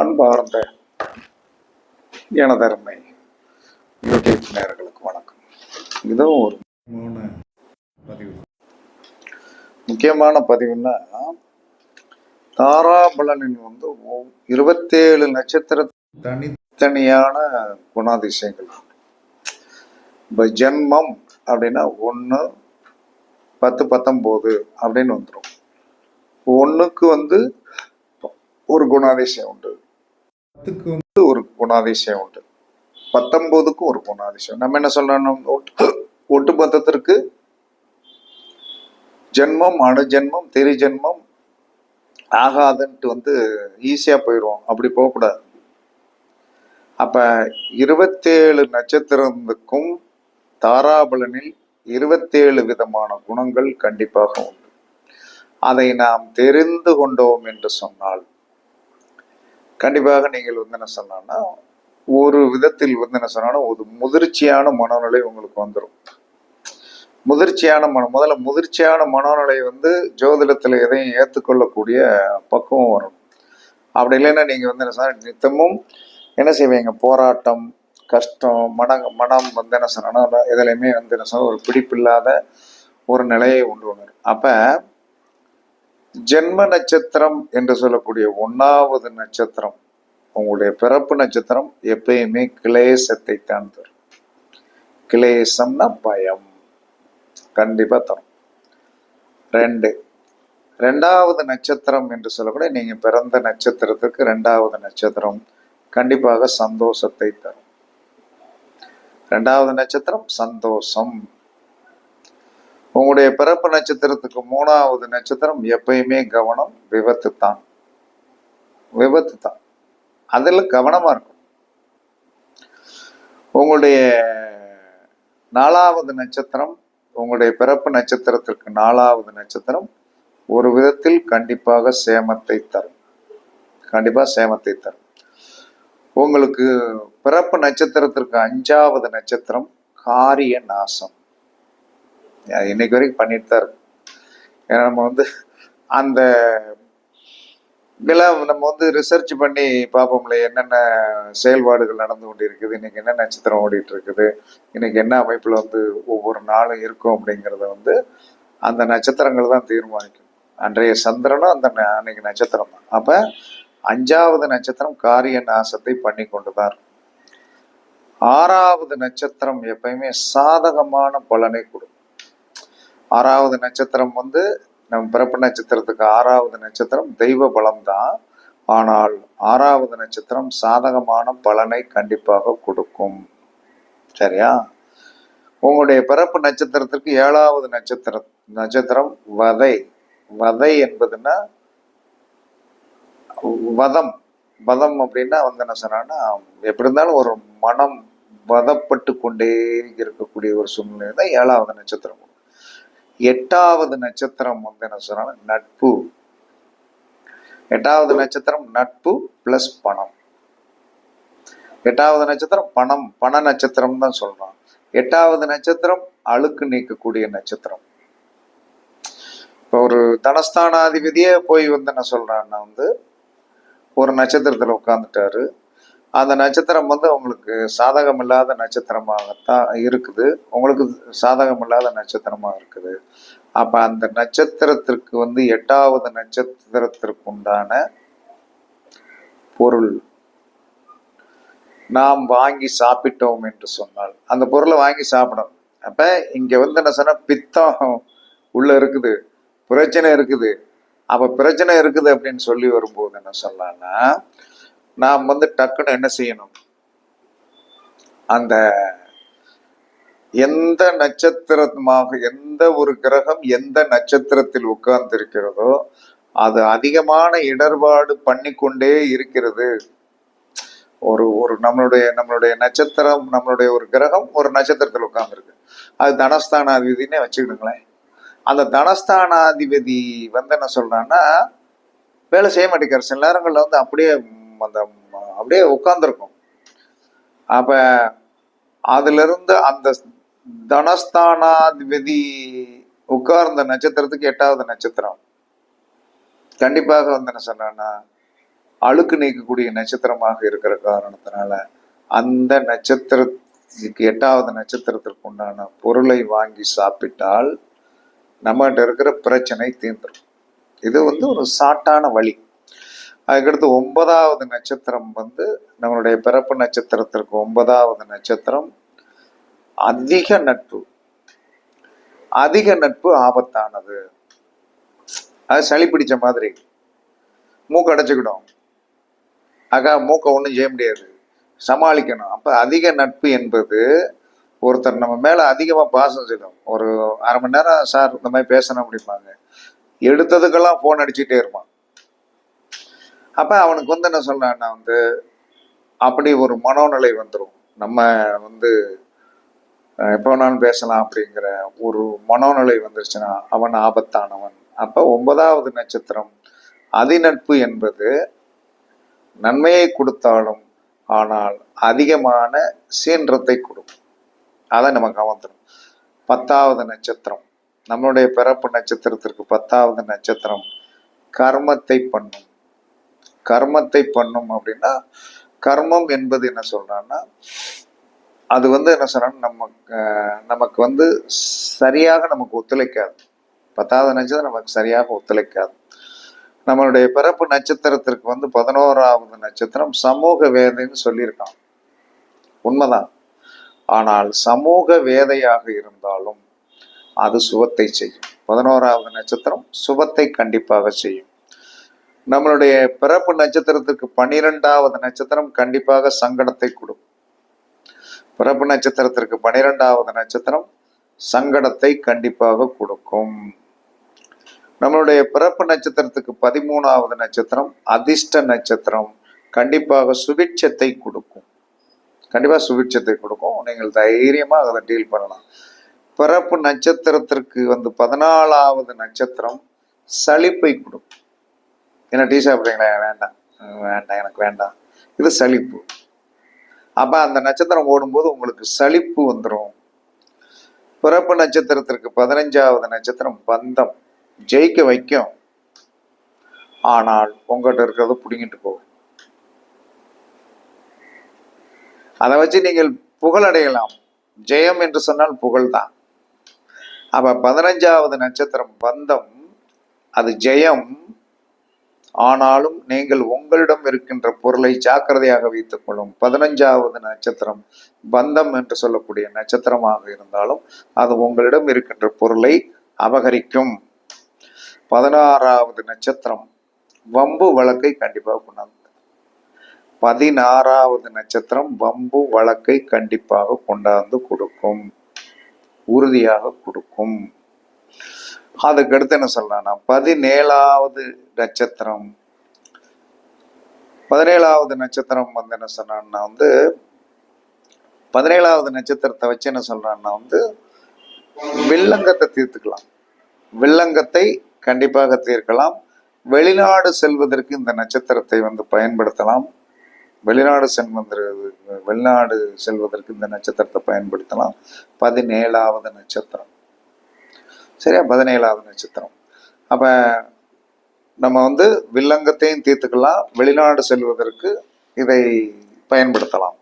அன்பார்ந்த எனதருமை யூடியூப் நேர்களுக்கு வணக்கம். இதுவும் ஒரு முக்கியமான பதிவு. முக்கியமான பதிவுன்னா தாராபலனின் வந்து இருபத்தேழு நட்சத்திர தனித்தனியான குணாதிசயங்கள். இப்போ ஜென்மம் அப்படின்னா ஒன்று பத்து பத்தொம்போது அப்படின்னு வந்துடும் ஒன்றுக்கு வந்து ஒரு குணாதிசயம் உண்டு. பத்துக்கு வந்து ஒரு குணாதிசயம் உண்டு. பத்தொன்பதுக்கும் ஒரு குணாதிசயம். நம்ம என்ன சொல்லணும்? ஒட்டு ஒட்டு மொத்தத்திற்கு ஜென்மம் அணு ஜென்மம் ஜென்மம் ஆகாதுன்ட்டு வந்து ஈஸியா போயிடுவோம் அப்படி போகக்கூடாது. அப்ப இருபத்தேழு நட்சத்திரத்துக்கும் தாராபலனில் இருபத்தேழு விதமான குணங்கள் கண்டிப்பாக உண்டு. அதை நாம் தெரிந்து கொண்டோம் என்று சொன்னால் கண்டிப்பாக நீங்கள் வந்து என்ன சொன்னா ஒரு விதத்தில் வந்து என்ன சொன்னாலும் ஒரு முதிர்ச்சியான மனநிலை உங்களுக்கு வந்துடும் முதிர்ச்சியான மன முதல்ல முதிர்ச்சியான மனநிலை வந்து ஜோதிடத்தில் எதையும் ஏற்றுக்கொள்ளக்கூடிய பக்குவம் வரும். அப்படி இல்லைன்னா நீங்கள் வந்து என்ன சொன்னால் நித்தமும் என்ன செய்வீங்க? போராட்டம் கஷ்டம் மன மனம் வந்து என்ன சொன்னால் எதுலையுமே வந்து என்ன சொன்னால் ஒரு பிடிப்பில்லாத ஒரு நிலையை உண்டு வரும் அப்போ ஜென்ம நட்சத்திரம் என்று சொல்லக்கூடிய ஒன்றாவது நட்சத்திரம் உங்களுடைய பிறப்பு நட்சத்திரம் எப்பயுமே கிளேசத்தை தான் தரும். கிளேசம்னா பயம். கண்டிப்பாக தரும். ரெண்டு ரெண்டாவது நட்சத்திரம் என்று சொல்லக்கூடிய நீங்கள் பிறந்த நட்சத்திரத்துக்கு ரெண்டாவது நட்சத்திரம் கண்டிப்பாக சந்தோஷத்தை தரும். ரெண்டாவது நட்சத்திரம் சந்தோஷம். உங்களுடைய பிறப்பு நட்சத்திரத்துக்கு மூணாவது நட்சத்திரம் எப்பயுமே கவனம் விபத்து தான் விபத்து தான் அதில் கவனமாக இருக்கும் உங்களுடைய நாலாவது நட்சத்திரம் உங்களுடைய பிறப்பு நட்சத்திரத்திற்கு நாலாவது நட்சத்திரம் ஒரு விதத்தில் கண்டிப்பாக சேமத்தை தரும். கண்டிப்பாக சேமத்தை தரும். உங்களுக்கு பிறப்பு நட்சத்திரத்திற்கு அஞ்சாவது நட்சத்திரம் காரிய நாசம். இன்னைக்கு வரைக்கும் பண்ணிட்டு தான் இருக்கும். ஏன்னா நம்ம வந்து அந்த இதெல்லாம் நம்ம வந்து ரிசர்ச் பண்ணி பார்ப்போம்ல என்னென்ன செயல்பாடுகள் நடந்து கொண்டு இருக்குது இன்னைக்கு என்ன நட்சத்திரம் ஓடிட்டு இருக்குது இன்னைக்கு என்ன அமைப்பில் வந்து ஒவ்வொரு நாளும் இருக்கும் அப்படிங்கிறத வந்து அந்த நட்சத்திரங்கள் தான் தீர்மானிக்கும். அன்றைய சந்திரனும் அந்த ந- அன்னைக்கு நட்சத்திரம் தான். அப்போ அஞ்சாவது நட்சத்திரம் காரிய நாசத்தை பண்ணி கொண்டு தான் இருக்கும். ஆறாவது நட்சத்திரம் எப்பயுமே சாதகமான பலனை கொடுக்கும். ஆறாவது நட்சத்திரம் வந்து நம் பிறப்பு நட்சத்திரத்துக்கு ஆறாவது நட்சத்திரம் தெய்வ பலம் தான் ஆனால் ஆறாவது நட்சத்திரம் சாதகமான பலனை கண்டிப்பாக கொடுக்கும். சரியா? உங்களுடைய பிறப்பு நட்சத்திரத்திற்கு ஏழாவது நட்சத்திரம் நட்சத்திரம் வதை. வதை என்பதுன்னா வதம். வதம் அப்படின்னா வந்து என்ன சொன்னான்னா எப்படி இருந்தாலும் ஒரு மனம் வதப்பட்டு கொண்டே இருக்கக்கூடிய ஒரு சூழ்நிலை தான் ஏழாவது நட்சத்திரம். எட்டாவது நட்சத்திரம் வந்து என்ன சொன்னாலும் நட்பு. எட்டாவது நட்சத்திரம் நட்பு பிளஸ் பணம். எட்டாவது நட்சத்திரம் பணம் பண நட்சத்திரம் தான் சொல்றோம் எட்டாவது நட்சத்திரம் அழுக்கு நீக்கக்கூடிய நட்சத்திரம். இப்போ ஒரு தனஸ்தானாதிபதியே போய் வந்து என்ன சொல்றான்னா வந்து ஒரு நட்சத்திரத்தில் உட்காந்துட்டாரு அந்த நட்சத்திரம் வந்து உங்களுக்கு சாதகம் இல்லாத நட்சத்திரமாகத்தான் இருக்குது. உங்களுக்கு சாதகம் இல்லாத நட்சத்திரமா இருக்குது. அப்ப அந்த நட்சத்திரத்திற்கு வந்து எட்டாவது நட்சத்திரத்திற்கு உண்டான பொருள். நாம் வாங்கி சாப்பிட்டோம் என்று சொன்னால் அந்த பொருளை வாங்கி சாப்பிடணும். அப்ப இங்க வந்து என்ன சொன்னா பித்தம் உள்ள இருக்குது பிரச்சனை இருக்குது. அப்ப பிரச்சனை இருக்குது அப்படின்னு சொல்லி வரும்போது என்ன சொல்லலாம்னா நாம் வந்து டக்குன்னு என்ன செய்யணும்? அந்த எந்த நட்சத்திரமாக எந்த ஒரு கிரகம் எந்த நட்சத்திரத்தில் உட்கார்ந்து இருக்கிறதோ அது அதிகமான இடர்பாடு பண்ணிக்கொண்டே இருக்கிறது. ஒரு ஒரு நம்மளுடைய நம்மளுடைய நட்சத்திரம் நம்மளுடைய ஒரு கிரகம் ஒரு நட்சத்திரத்தில் உட்கார்ந்துருக்கு. அது தனஸ்தானாதிபதினே வச்சுக்கிடுங்களேன் அந்த தனஸ்தானாதிபதி வந்து என்ன சொல்றான்னா வேலை செய்ய மாட்டேங்கிறார். சில நேரங்களில் வந்து அப்படியே அந்த அப்படியே உட்கார்ந்துருக்கும். அப்ப அதுல இருந்து அந்த தனஸ்தானாதிபதி உட்கார்ந்த நட்சத்திரத்துக்கு எட்டாவது நட்சத்திரம். கண்டிப்பாக வந்து என்ன சொன்னேன்னா அழுக்கு நீக்கக்கூடிய நட்சத்திரமாக இருக்கிற காரணத்தினால அந்த நட்சத்திரத்துக்கு எட்டாவது நட்சத்திரத்திற்கு உண்டான பொருளை வாங்கி சாப்பிட்டால் நம்மகிட்ட இருக்கிற பிரச்சனை தீர்ந்துடும் இது வந்து ஒரு சாட்டான வழி. அதுக்கடுத்து ஒன்பதாவது நட்சத்திரம் வந்து நம்மளுடைய பிறப்பு நட்சத்திரத்திற்கு ஒன்பதாவது நட்சத்திரம். அதிக நட்பு. அதிக நட்பு ஆபத்தானது. அது சளி பிடிச்ச மாதிரி. மூக்கு அடைச்சிக்கிடும். அக்கா மூக்கை ஒன்றும் செய்ய முடியாது. சமாளிக்கணும். அப்போ அதிக நட்பு என்பது ஒருத்தர் நம்ம மேலே அதிகமாக பாசம் செய்யும். ஒரு அரை மணி நேரம் சார் இந்த மாதிரி பேசணும் அப்படிம்பாங்க எடுத்ததுக்கெல்லாம் ஃபோன் அடிச்சுட்டே இருப்பான். அப்போ அவனுக்கு வந்து என்ன சொல்லான்னா வந்து அப்படி ஒரு மனோநிலை வந்துடும் நம்ம வந்து எப்போ வேணாலும் பேசலாம் அப்படிங்கிற ஒரு மனோநிலை வந்துருச்சுன்னா அவன் ஆபத்தானவன். அப்போ ஒன்பதாவது நட்சத்திரம் அதிநட்பு என்பது நன்மையை கொடுத்தாலும் ஆனால் அதிகமான சீன்றத்தை கொடுக்கும். அதை நம்ம கவர்ந்துடும் பத்தாவது நட்சத்திரம் நம்மளுடைய பிறப்பு நட்சத்திரத்திற்கு பத்தாவது நட்சத்திரம் கர்மத்தை பண்ணும். கர்மத்தை பண்ணும் அப்படின்னா கர்மம் என்பது என்ன சொல்றான்னா அது வந்து என்ன சொல்றான்னா நமக்கு நமக்கு வந்து சரியாக நமக்கு ஒத்துழைக்காது. பத்தாவது நட்சத்திரம் நமக்கு சரியாக ஒத்துழைக்காது. நம்மளுடைய பிறப்பு நட்சத்திரத்திற்கு வந்து பதினோராவது நட்சத்திரம் சமூக வேதைன்னு சொல்லியிருக்கான் உண்மைதான். ஆனால் சமூக வேதையாக இருந்தாலும் அது சுபத்தை செய்யும். பதினோராவது நட்சத்திரம் சுபத்தை கண்டிப்பாக செய்யும். நம்மளுடைய பிறப்பு நட்சத்திரத்துக்கு பன்னிரெண்டாவது நட்சத்திரம் கண்டிப்பாக சங்கடத்தை கொடுக்கும். பிறப்பு நட்சத்திரத்திற்கு பன்னிரெண்டாவது நட்சத்திரம் சங்கடத்தை கண்டிப்பாக கொடுக்கும். நம்மளுடைய பிறப்பு நட்சத்திரத்துக்கு பதிமூணாவது நட்சத்திரம் அதிர்ஷ்ட நட்சத்திரம் கண்டிப்பாக சுபிட்சத்தை கொடுக்கும். கண்டிப்பாக சுபிட்சத்தை கொடுக்கும். நீங்கள் தைரியமாக அதை டீல் பண்ணலாம். பிறப்பு நட்சத்திரத்திற்கு வந்து பதினாலாவது நட்சத்திரம் சலிப்பை கொடுக்கும். ஏன்னா டீ சாப்பிட்றீங்களா? வேண்டாம். வேண்டாம். எனக்கு வேண்டாம். இது சலிப்பு அப்போ அந்த நட்சத்திரம் ஓடும்போது உங்களுக்கு சலிப்பு வந்துடும் பிறப்பு நட்சத்திரத்திற்கு பதினஞ்சாவது நட்சத்திரம் பந்தம். ஜெயிக்க வைக்கும். ஆனால் உங்கள்கிட்ட இருக்கிறத பிடிங்கிட்டு போகும். அதை வச்சு நீங்கள் புகழடையலாம் ஜெயம் என்று சொன்னால் புகழ்தான் அப்ப பதினஞ்சாவது நட்சத்திரம் பந்தம் அது ஜெயம் ஆனாலும் நீங்கள் உங்களிடம் இருக்கின்ற பொருளை ஜாக்கிரதையாக வைத்துக் கொள்ளும் பதினஞ்சாவது நட்சத்திரம் பந்தம் என்று சொல்லக்கூடிய நட்சத்திரமாக இருந்தாலும் அது உங்களிடம் இருக்கின்ற பொருளை அபகரிக்கும். பதினாறாவது நட்சத்திரம் வம்பு வழக்கை கண்டிப்பாக கொண்டாந்து பதினாறாவது நட்சத்திரம் வம்பு வழக்கை கண்டிப்பாக கொண்டாந்து கொடுக்கும். உறுதியாக கொடுக்கும். அதுக்கு அடுத்து என்ன சொல்லலாம்னா பதினேழாவது நட்சத்திரம். பதினேழாவது நட்சத்திரம் வந்து என்ன சொன்னான்னா வந்து பதினேழாவது நட்சத்திரத்தை வச்சு என்ன சொல்றான்னா வந்து வில்லங்கத்தை தீர்த்துக்கலாம். வில்லங்கத்தை கண்டிப்பாக தீர்க்கலாம். வெளிநாடு செல்வதற்கு இந்த நட்சத்திரத்தை வந்து பயன்படுத்தலாம். வெளிநாடு செல்வது வெளிநாடு செல்வதற்கு இந்த நட்சத்திரத்தை பயன்படுத்தலாம். பதினேழாவது நட்சத்திரம். சரியா? பதினேழாவது நட்சத்திரம். அப்போ நம்ம வந்து வில்லங்கத்தையும் தீர்த்துக்கலாம். வெளிநாடு செல்வதற்கு இதை பயன்படுத்தலாம்.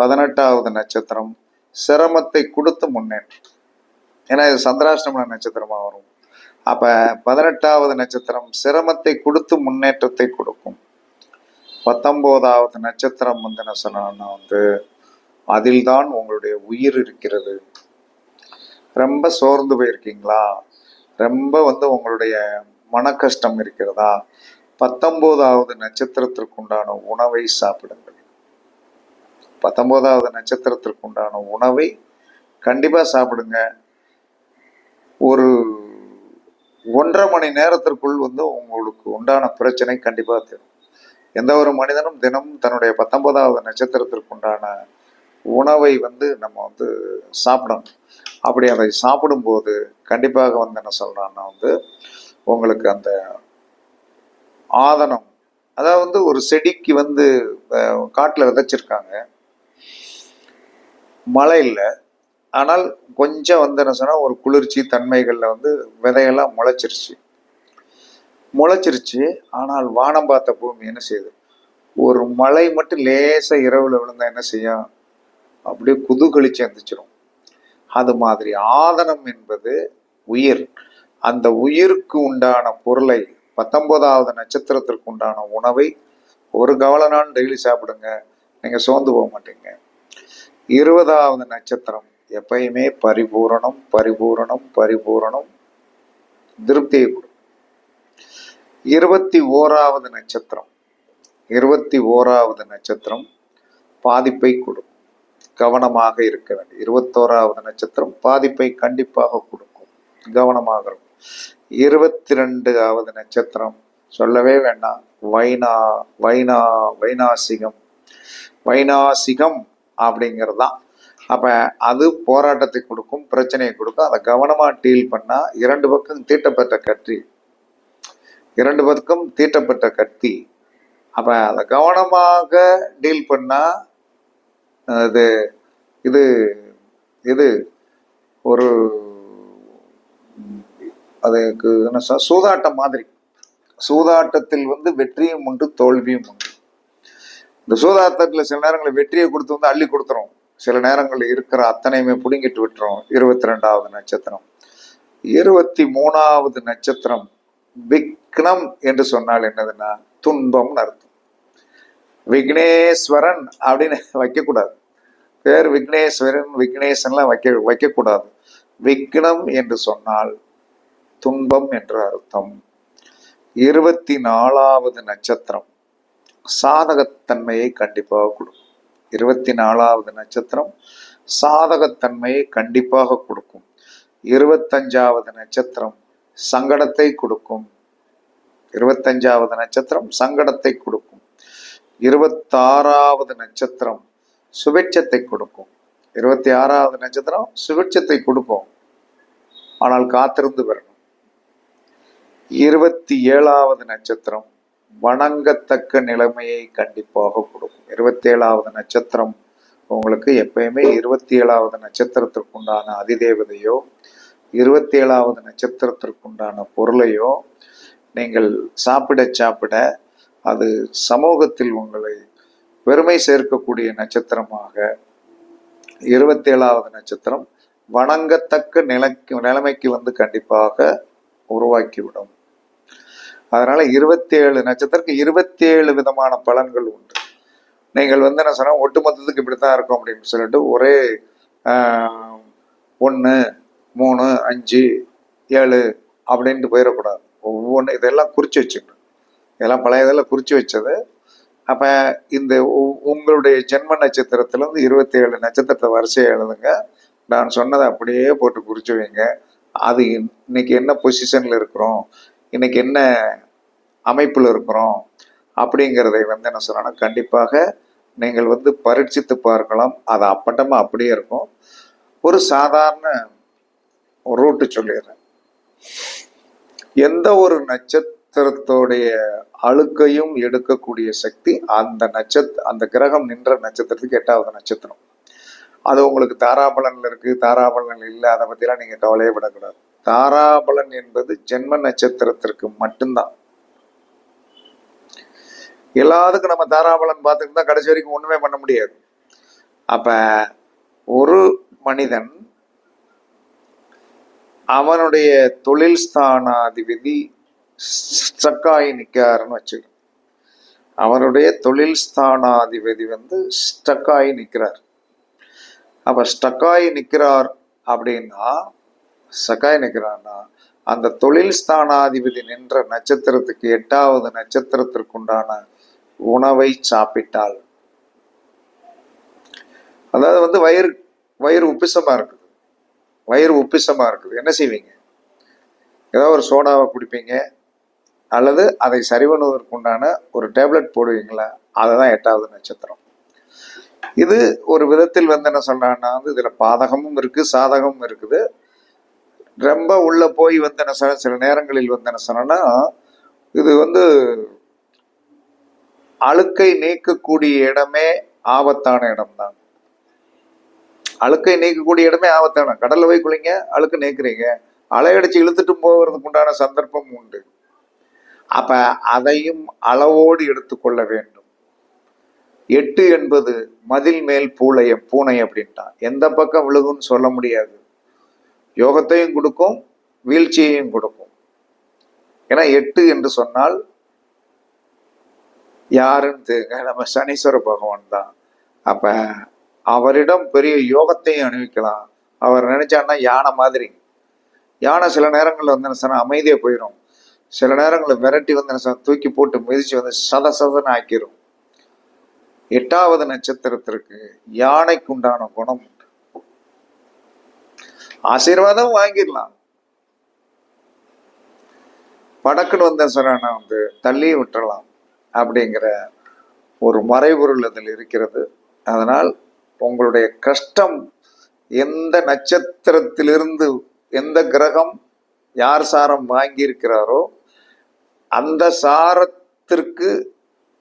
பதினெட்டாவது நட்சத்திரம் சிரமத்தை கொடுத்து முன்னேற்றம். ஏன்னா இது சந்திராஷ்டம நட்சத்திரமா வரும். அப்போ பதினெட்டாவது நட்சத்திரம் சிரமத்தை கொடுத்து முன்னேற்றத்தை கொடுக்கும். பத்தொம்போதாவது நட்சத்திரம் வந்து என்ன சொன்னா வந்து அதில்தான் உங்களுடைய உயிர் இருக்கிறது. ரொம்ப சோர்ந்து போயிருக்கீங்களா? ரொம்ப வந்து உங்களுடைய மன கஷ்டம் இருக்கிறதா? பத்தொன்பதாவது நட்சத்திரத்திற்குண்டான உணவை சாப்பிடுங்கள். பத்தொன்பதாவது நட்சத்திரத்திற்குண்டான உணவை கண்டிப்பாக சாப்பிடுங்க. ஒரு ஒன்றரை மணி நேரத்திற்குள் வந்து உங்களுக்கு உண்டான பிரச்சனை கண்டிப்பாக தரும். எந்த ஒரு மனிதனும் தினமும் தன்னுடைய பத்தொன்பதாவது நட்சத்திரத்திற்கு உண்டான உணவை வந்து நம்ம வந்து சாப்பிடணும். அப்படி அதை சாப்பிடும்போது கண்டிப்பாக வந்து என்ன சொல்கிறான்னா வந்து உங்களுக்கு அந்த ஆதனம் அதாவது வந்து ஒரு செடிக்கு வந்து காட்டில் விதைச்சிருக்காங்க. மழை இல்லை. ஆனால் கொஞ்சம் வந்து என்ன சொன்னால் ஒரு குளிர்ச்சி தன்மைகளில் வந்து விதையெல்லாம் முளைச்சிருச்சு. முளைச்சிருச்சு. ஆனால் வானம் பார்த்த பூமி என்ன செய்யுது? ஒரு மழை மட்டும் லேசாக இரவில் விழுந்தா என்ன செய்யும்? அப்படியே குதூகலிச்சு எந்திரிச்சிரும். அது மாதிரி ஆதனம் என்பது உயிர். அந்த உயிருக்கு உண்டான பொருளை பத்தொன்பதாவது நட்சத்திரத்திற்கு உண்டான உணவை ஒரு கவலனான் டெய்லி சாப்பிடுங்க. நீங்க சோர்ந்து போக மாட்டீங்க. இருபதாவது நட்சத்திரம் எப்பயுமே பரிபூரணம் பரிபூரணம் பரிபூரணம் திருப்தியை கொடுக்கும். இருபத்தி ஓராவது நட்சத்திரம் இருபத்தி ஓராவது நட்சத்திரம் பாதிப்பை கொடுக்கும். கவனமாக இருக்க வேண்டும். இருபத்தோராவது நட்சத்திரம் பாதிப்பை கண்டிப்பாக கொடுக்கும். கவனமாக இருக்கும். இருபத்தி ரெண்டாவது நட்சத்திரம் சொல்லவே வேண்டாம். வைனா வைனா வைனாசிகம். வைனாசிகம் அப்படிங்கிறது தான் அப்ப அது போராட்டத்தை கொடுக்கும் பிரச்சனையை கொடுக்கும். அதை கவனமா டீல் பண்ணா இரண்டு பக்கம் தீட்டப்பட்ட கத்தி. இரண்டு பக்கம் தீட்டப்பட்ட கத்தி. அப்ப அதை கவனமாக டீல் பண்ணா அது இது இது ஒரு அதுக்கு என்ன சொல் சூதாட்டம் மாதிரி. சூதாட்டத்தில் வந்து வெற்றியும் உண்டு தோல்வியும் உண்டு. இந்த சூதாட்டத்தில் சில நேரங்களில் வெற்றியை கொடுத்து வந்து அள்ளி கொடுத்துரும். சில நேரங்களில் இருக்கிற அத்தனையுமே பிடுங்கிட்டு விட்டுரும். இருபத்தி ரெண்டாவது நட்சத்திரம். இருபத்தி மூணாவது நட்சத்திரம் விக்னம் என்று சொன்னால் என்னதுன்னா துன்பம்னு அர்த்தம். விக்னேஸ்வரன் அப்படின்னு வைக்கக்கூடாது. பேர் விக்னேஸ்வரன் விக்னேசன்லாம் வைக்க வைக்கக்கூடாது. விக்னம் என்று சொன்னால் துன்பம் என்ற அர்த்தம். இருபத்தி நாலாவது நட்சத்திரம் சாதகத்தன்மையை கண்டிப்பாக கொடுக்கும் இருபத்தி நாலாவது நட்சத்திரம் சாதகத்தன்மையை கண்டிப்பாக கொடுக்கும். இருபத்தஞ்சாவது நட்சத்திரம் சங்கடத்தை கொடுக்கும். இருபத்தஞ்சாவது நட்சத்திரம் சங்கடத்தை கொடுக்கும். இருபத்தாறாவது நட்சத்திரம் சுபிட்சத்தை கொடுக்கும். இருபத்தி ஆறாவது நட்சத்திரம் சுபிட்சத்தை கொடுக்கும். ஆனால் காத்திருந்து வரணும். இருபத்தி ஏழாவது நட்சத்திரம் வணங்கத்தக்க நிலைமையை கண்டிப்பாக கொடுக்கும். இருபத்தி ஏழாவது நட்சத்திரம் உங்களுக்கு எப்பயுமே இருபத்தி ஏழாவது நட்சத்திரத்திற்குண்டான அதிதேவதையோ இருபத்தி ஏழாவது நட்சத்திரத்திற்குண்டான பொருளையோ நீங்கள் சாப்பிட சாப்பிட அது சமூகத்தில் உங்களை பெருமை சேர்க்கக்கூடிய நட்சத்திரமாக இருபத்தி ஏழாவது நட்சத்திரம் வணங்கத்தக்க நிலைக்கு நிலைமைக்கு வந்து கண்டிப்பாக உருவாக்கிவிடும். அதனால இருபத்தி ஏழு நட்சத்திரத்துக்கு இருபத்தி ஏழு விதமான பலன்கள் உண்டு. நீங்கள் வந்து என்ன சொன்னால் ஒட்டுமொத்தத்துக்கு இப்படி தான் இருக்கும் அப்படின்னு சொல்லிட்டு ஒரே ஒன்று மூணு அஞ்சு ஏழு அப்படின்ட்டு போயிடக்கூடாது. ஒவ்வொன்று இதெல்லாம் குறித்து வச்சுக்கணும். இதெல்லாம் பழைய இதெல்லாம் குறித்து வச்சது. அப்போ இந்த உ- உங்களுடைய ஜென்ம நட்சத்திரத்துலேருந்து இருபத்தி ஏழு நட்சத்திரத்தை வரிசையை எழுதுங்க. நான் சொன்னதை அப்படியே போட்டு குறித்து வைங்க. அது இன்- இன்னைக்கு என்ன பொசிஷனில் இருக்கிறோம்? இன்னைக்கு என்ன அமைப்பில் இருக்கிறோம்? அப்படிங்கிறதை வந்து என்ன சொல்லணும் கண்டிப்பாக நீங்கள் வந்து பரீட்சித்து பார்க்கலாம். அது அப்பட்டமாக அப்படியே இருக்கும். ஒரு சாதாரண ரூட்டு சொல்லிடுறேன். எந்த ஒரு நட்சத்திர நட்சத்திரத்தோடைய அழுக்கையும் எடுக்கக்கூடிய சக்தி அந்த நட்சத்திர அந்த கிரகம் நின்ற நட்சத்திரத்துக்கு எட்டாவது நட்சத்திரம். அது உங்களுக்கு தாராபலன்ல இருக்கு. தாராபலன் இல்லை அதை பத்திலாம் நீங்க கவலையப்படக்கூடாது தாராபலன் என்பது ஜென்ம நட்சத்திரத்திற்கு மட்டும்தான். எல்லாத்துக்கும் நம்ம தாராபலன் பார்த்துட்டு தான் கடைசி வரைக்கும் ஒண்ணுமே பண்ண முடியாது. அப்ப ஒரு மனிதன் அவனுடைய தொழில் ஸ்தானாதிபதி ஸ்டக்காகி நிற்காருன்னு வச்சுக்கணும் அவருடைய தொழில் ஸ்தானாதிபதி வந்து ஸ்டக்காகி நிற்கிறார். அப்போ ஸ்டக்காகி நிற்கிறார் அப்படின்னா ஸ்டக்காகி நிற்கிறான்னா அந்த தொழில் ஸ்தானாதிபதி நின்ற நட்சத்திரத்துக்கு எட்டாவது நட்சத்திரத்திற்குண்டான உணவை சாப்பிட்டால் அதாவது வந்து வயிறு வயிறு உப்பிசமாக இருக்குது. வயிறு உப்பிசமாக இருக்குது. என்ன செய்வீங்க? ஏதாவது ஒரு சோடாவை குடிப்பீங்க? அல்லது அதை சரி பண்ணுவதற்குண்டான ஒரு டேப்லெட் போடுவீங்களா? அதுதான் எட்டாவது நட்சத்திரம். இது ஒரு விதத்தில் வந்து என்ன சொல்றாங்கன்னா வந்து இதில் பாதகமும் இருக்குது சாதகமும் இருக்குது. ரொம்ப உள்ளே போய் வந்து என்ன சொல்ற சில நேரங்களில் வந்து என்ன சொன்னா இது வந்து அழுக்கை நீக்கக்கூடிய இடமே ஆபத்தான இடம்தான். அழுக்கை நீக்கக்கூடிய இடமே ஆபத்தான. கடலில் போய் குளிங்க அழுக்கு நீக்குறீங்க. அலையடிச்சு இழுத்துட்டு போகிறதுக்கு உண்டான சந்தர்ப்பம் உண்டு. அப்ப அதையும் அளவோடு எடுத்துக்கொள்ள வேண்டும். எட்டு என்பது மதில் மேல் பூளைய பூனை அப்படின்ட்டான். எந்த பக்கம் விழுகும்னு சொல்ல முடியாது. யோகத்தையும் கொடுக்கும் வீழ்ச்சியையும் கொடுக்கும். ஏன்னா எட்டு என்று சொன்னால் யாருன்னு நம்ம சனீஸ்வர பகவான் தான். அப்ப அவரிடம் பெரிய யோகத்தையும் அணிவிக்கலாம் அவர் நினைச்சான்னா யானை மாதிரி. யானை சில நேரங்களில் வந்து என்ன சொன்னா போயிடும் சில நேரங்களில் விரட்டி வந்து என்ன தூக்கி போட்டு மிதிச்சு வந்து சத சதன்னு ஆக்கிரும். எட்டாவது நட்சத்திரத்திற்கு யானைக்கு உண்டான குணம் உண்டு. ஆசீர்வாதம் வாங்கிடலாம். படக்குன்னு வந்த சொன்னா வந்து தள்ளி விட்டுறலாம் அப்படிங்கிற ஒரு மறைபொருள் அதில் இருக்கிறது. அதனால் உங்களுடைய கஷ்டம் எந்த நட்சத்திரத்திலிருந்து எந்த கிரகம் யார் சாரம் வாங்கியிருக்கிறாரோ அந்த சாரத்திற்கு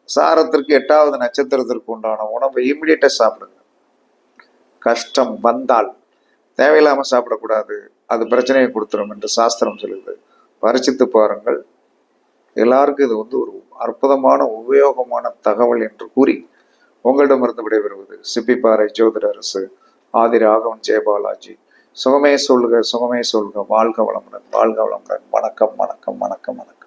சாரத்திற்கு எட்டாவது நட்சத்திரத்திற்கு உண்டான உணவை இமிடியேட்டாக சாப்பிடுங்க. கஷ்டம் வந்தால் தேவையில்லாமல் சாப்பிடக்கூடாது அது பிரச்சனையை கொடுத்துரும் என்று சாஸ்திரம் சொல்லுது. பரிசித்து பாருங்கள். எல்லாருக்கும் இது வந்து ஒரு அற்புதமான உபயோகமான தகவல் என்று கூறி உங்களிடமிருந்து விடைபெறுவது சிப்பிப்பாறை ஜோதிட அரசு ஆதி ராகவன் ஜெயபாலாஜி சுகமே சொல்க சுகமே சொல்க வாழ்க வளமுடன் வாழ்க வளமுடன். வணக்கம் வணக்கம் வணக்கம் வணக்கம்.